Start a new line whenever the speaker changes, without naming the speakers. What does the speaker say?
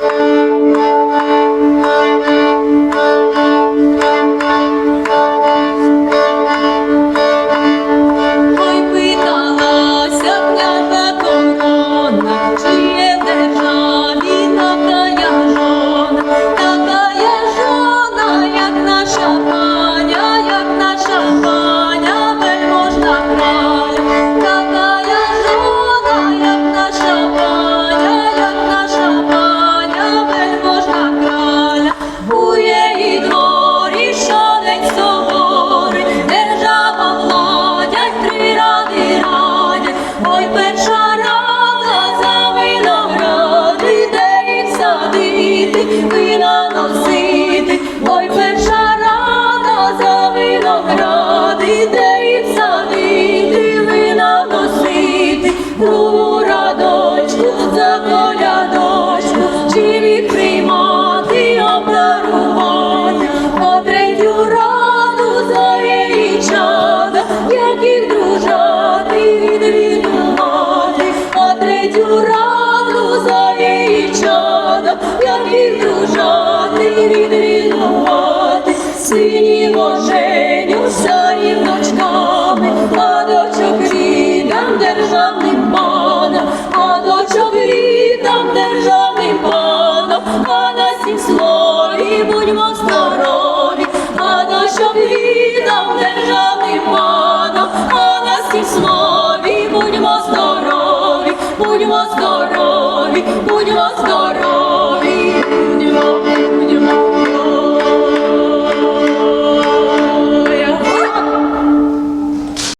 Thank you. дітей садити, вина носити, у радочку за колядочку, живі приймати, обдарувати, а третю раду завіє чада, як їх дружати, відвідувати, а третю раду завіє чада, як їх дружати, відвідувати, сині Боже моїм дочками, а державним панам, а дочок державним панам, а на сім слові будьмо здорові, а дочок державним панам, а на сім слові будьмо здорові, будьмо здорові, будьмо здорові.